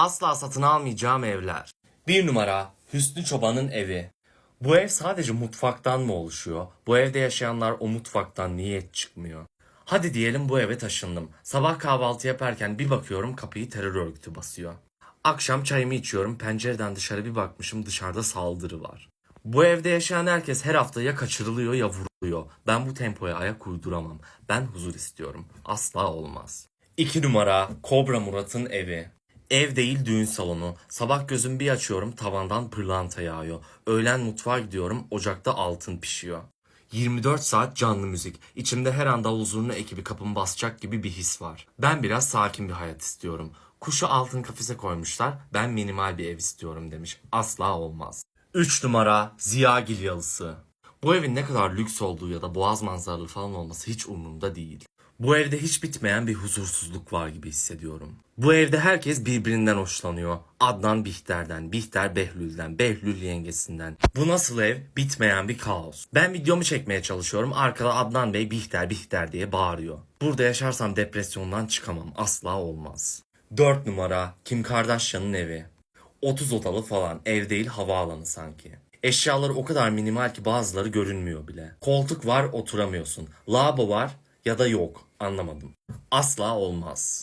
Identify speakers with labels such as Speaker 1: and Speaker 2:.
Speaker 1: Asla satın almayacağım evler. Bir numara Hüsnü Çoban'ın evi. Bu ev sadece mutfaktan mı oluşuyor? Bu evde yaşayanlar o mutfaktan niye çıkmıyor? Hadi diyelim bu eve taşındım. Sabah kahvaltı yaparken bir bakıyorum kapıyı terör örgütü basıyor. Akşam çayımı içiyorum pencereden dışarı bir bakmışım dışarıda saldırı var. Bu evde yaşayan herkes her hafta ya kaçırılıyor ya vuruluyor. Ben bu tempoya ayak uyduramam. Ben huzur istiyorum. Asla olmaz. 2 numara Kobra Murat'ın evi. Ev değil düğün salonu. Sabah gözüm bir açıyorum tavandan pırlanta yağıyor. Öğlen mutfağa gidiyorum ocakta altın pişiyor. 24 saat canlı müzik. İçimde her an davul zurna ekibi kapımı basacak gibi bir his var. Ben biraz sakin bir hayat istiyorum. Kuşu altın kafese koymuşlar. Ben minimal bir ev istiyorum demiş. Asla olmaz. 3 numara Ziyagil Yalısı. Bu evin ne kadar lüks olduğu ya da boğaz manzaralı falan olması hiç umurumda değil. Bu evde hiç bitmeyen bir huzursuzluk var gibi hissediyorum. Bu evde herkes birbirinden hoşlanıyor. Adnan Bihter'den, Bihter Behlül'den, Behlül yengesinden. Bu nasıl ev? Bitmeyen bir kaos. Ben videomu çekmeye çalışıyorum. Arkada Adnan Bey Bihter Bihter diye bağırıyor. Burada yaşarsam depresyondan çıkamam. Asla olmaz. 4 numara Kim Kardashian'ın evi. 30 odalı falan. Ev değil havaalanı sanki. Eşyaları o kadar minimal ki bazıları görünmüyor bile. Koltuk var oturamıyorsun. Lavabo var ya da yok. Anlamadım. Asla olmaz.